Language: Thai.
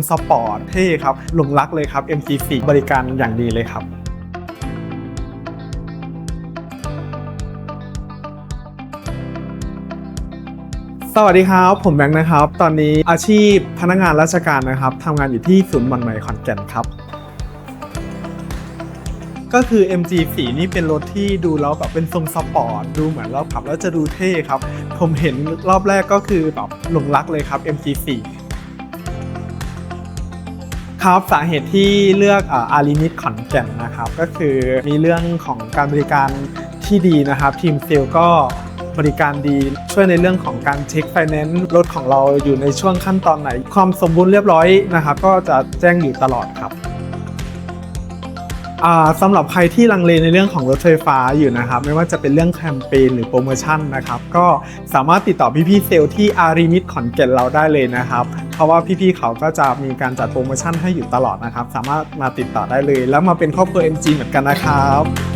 สปอร์ตเท่ครับหลงรักเลยครับ MG4 บริการอย่างดีเลยครับสวัสดีครับ ผมแบงค์นะครับ ตอนนี้อาชีพพนักงานราชการนะครับทำงานอยู่ที่ศูนย์บอลใหม่ขอนแก่นครับ ก็คือ MG4 นี่เป็นรถที่ดูแล้วแบบเป็นทรงสปอร์ตดูเหมือนเราขับแล้วจะดูเท่ครับ ผมเห็นรอบแรกก็คือแบบหลงรักเลยครับ MG4 ครับสาเหตุที่เลือกอาริมิตขอนแก่นนะครับก็คือมีเรื่องของการบริการที่ดีนะครับ ทีมเซลก็บริการดีช่วยในเรื่องของการเช็คไฟแนนซ์รถของเราอยู่ในช่วงขั้นตอนไหน ความสมบูรณ์เรียบร้อยนะครับ ก็จะแจ้งอยู่ตลอดครับ สำหรับใครที่ลังเลในเรื่องของรถไฟฟ้าอยู่นะครับไม่ว่าจะเป็นเรื่องแคมเปญหรือโปรโมชั่นนะครับก็สามารถติดต่อพี่ๆเซลล์ที่อารีมิตขอนแก่นเราได้เลยนะครับ เพราะว่าพี่ๆเขาก็จะมีการจัดโปรโมชั่นให้อยู่ตลอดนะครับ สามารถมาติดต่อได้เลย แล้วมาเป็นครอบครัว MG เหมือนกันนะครับ